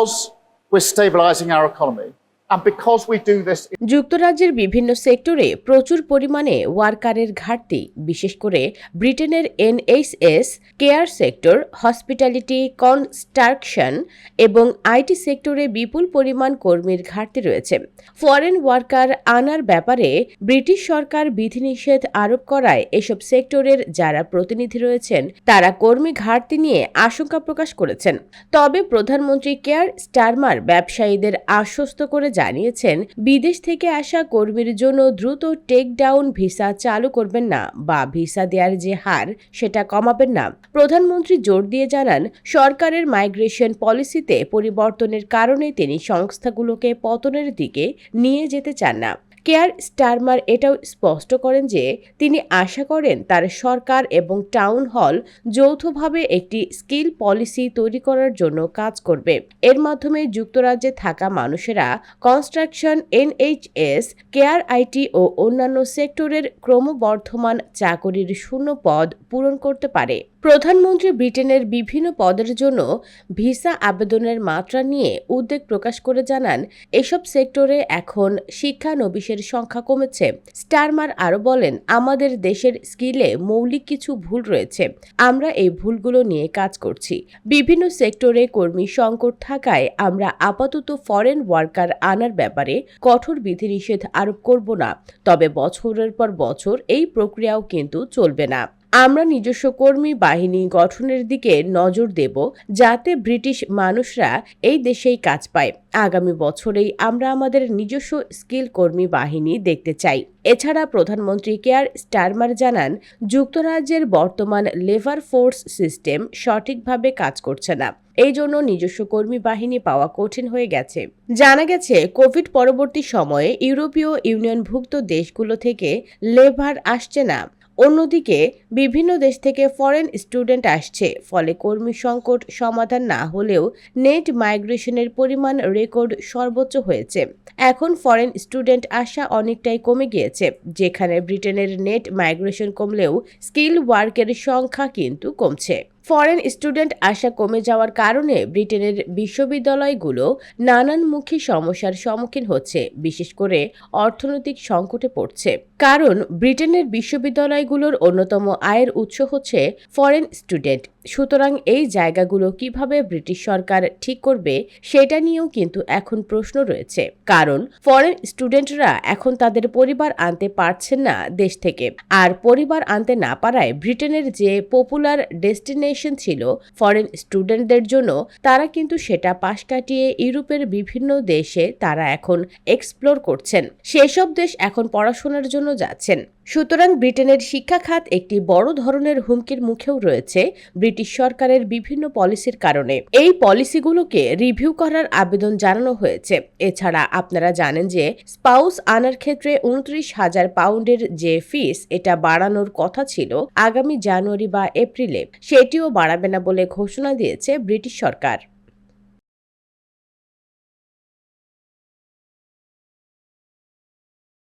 Because we're stabilising our economy যুক্তরাজ্যের বিভিন্ন সেক্টরে প্রচুর পরিমাণে ওয়ার্কারের ঘাটতি, বিশেষ করে ব্রিটেনের NHS care sector, hospitality construction এবং আইটি সেক্টরে বিপুল পরিমাণ কর্মীর ঘাটতি রয়েছে। ফরেন ওয়ার্কার আনার ব্যাপারে ব্রিটিশ সরকার বিধিনিষেধ আরোপ করায় এসব সেক্টরের যারা প্রতিনিধি রয়েছেন, তারা কর্মী ঘাটতি নিয়ে আশঙ্কা প্রকাশ করেছেন। তবে প্রধানমন্ত্রী কেয়ার স্টারমার ব্যবসায়ীদের আশ্বস্ত করে জানিয়েছেন, বিদেশ থেকে আসা কর্মীর জন্য দ্রুত টেক ডাউন ভিসা চালু করবেন না বা ভিসা দেওয়ার যে হার, সেটা কমাবেন না। প্রধানমন্ত্রী জোর দিয়ে জানান, সরকারের মাইগ্রেশন পলিসিতে পরিবর্তনের কারণে তিনি সংস্থাগুলোকে পতনের দিকে নিয়ে যেতে চান না। কেয়ার স্টারমার এটাও স্পষ্ট করেন যে তিনি আশা করেন তার সরকার এবং টাউন হল যৌথভাবে একটি স্কিল পলিসি তৈরি করার জন্য কাজ করবে। এর মাধ্যমে যুক্তরাজ্যে থাকা মানুষেরা কনস্ট্রাকশন, এনএইচএস, কেয়ার আইটি ও অন্যান্য সেক্টরের ক্রমবর্ধমান চাকরির শূন্য পদ পূরণ করতে পারে। প্রধানমন্ত্রী ব্রিটেনের বিভিন্ন পদের জন্য ভিসা আবেদনের মাত্রা নিয়ে উদ্বেগ প্রকাশ করে জানান, এসব সেক্টরে এখন শিক্ষানবিশের সংখ্যা কমেছে। স্টারমার আরও বলেন, আমাদের দেশের স্কিলে মৌলিক কিছু ভুল রয়েছে, আমরা এই ভুলগুলো নিয়ে কাজ করছি। বিভিন্ন সেক্টরে কর্মী সংকট থাকায় আমরা আপাতত ফরেন ওয়ার্কার আনার ব্যাপারে কঠোর বিধিনিষেধ আরোপ করব না, তবে বছরের পর বছর এই প্রক্রিয়াও কিন্তু চলবে না। আমরা নিজস্ব কর্মী বাহিনী গঠনের দিকে নজর দেব যাতে ব্রিটিশ মানুষরা এই দেশেই কাজ পায়। আগামী বছরেই আমরা আমাদের নিজস্ব স্কিল কর্মী বাহিনী দেখতে চাই। এছাড়া প্রধানমন্ত্রী কেয়ার স্টারমার জানান, যুক্তরাজ্যের বর্তমান লেবার ফোর্স সিস্টেম সঠিকভাবে কাজ করছে না। এই জন্য নিজস্ব কর্মী বাহিনী পাওয়া কঠিন হয়ে গেছে। জানা গেছে, কোভিড পরবর্তী সময়ে ইউরোপীয় ইউনিয়নভুক্ত দেশগুলো থেকে লেবার আসছে না। অন্যদিকে বিভিন্ন দেশ থেকে ফরেন স্টুডেন্ট আসছে, ফলে কর্মী সংকট সমাধান না হলেও নেট মাইগ্রেশনের পরিমাণ রেকর্ড সর্বোচ্চ হয়েছে। এখন ফরেন স্টুডেন্ট আসা অনেকটাই কমে গিয়েছে, যেখানে ব্রিটেনের নেট মাইগ্রেশন কমলেও স্কিল ওয়ার্কের সংখ্যা কিন্তু কমছে। ফরেন স্টুডেন্ট আসা কমে যাওয়ার কারণে ব্রিটেনের বিশ্ববিদ্যালয়গুলো নানানমুখী সমস্যার সম্মুখীন হচ্ছে, বিশেষ করে অর্থনৈতিক সংকটে পড়ছে। কারণ ব্রিটেনের বিশ্ববিদ্যালয়গুলোর অন্যতম আয়ের উৎস হচ্ছে ফরেন স্টুডেন্ট। সুতরাং এই জায়গাগুলো কীভাবে ব্রিটিশ সরকার ঠিক করবে, সেটা নিয়েও কিন্তু এখন প্রশ্ন রয়েছে। কারণ ফরেন স্টুডেন্টরা এখন তাদের পরিবার আনতে পারছেন না দেশ থেকে। আর পরিবার আনতে না পারায় ব্রিটেনের যে পপুলার ডেস্টিনেশন ছিল ফরেন স্টুডেন্টদের জন্য, তারা কিন্তু সেটা পাশ কাটিয়ে ইউরোপের বিভিন্ন দেশে তারা এখন এক্সপ্লোর করছেন। সেসব দেশ এখন পড়াশোনার জন্য যাচ্ছেন। সুতরাং ব্রিটেনের শিক্ষা খাত একটি বড় ধরনের হুমকির মুখেও রয়েছে। ব্রিটিশ সরকারের বিভিন্ন পলিসির কারণে। এই পলিসিগুলোকে রিভিউ করার আবেদন জানানো হয়েছে। এছাড়া আপনারা জানেন যে স্পাউস আনার ক্ষেত্রে উনত্রিশ হাজার পাউন্ডের যে ফিস, এটা বাড়ানোর কথা ছিল আগামী জানুয়ারি বা এপ্রিলে। সেটিও বাড়াবে না বলে ঘোষণা দিয়েছে ব্রিটিশ সরকার।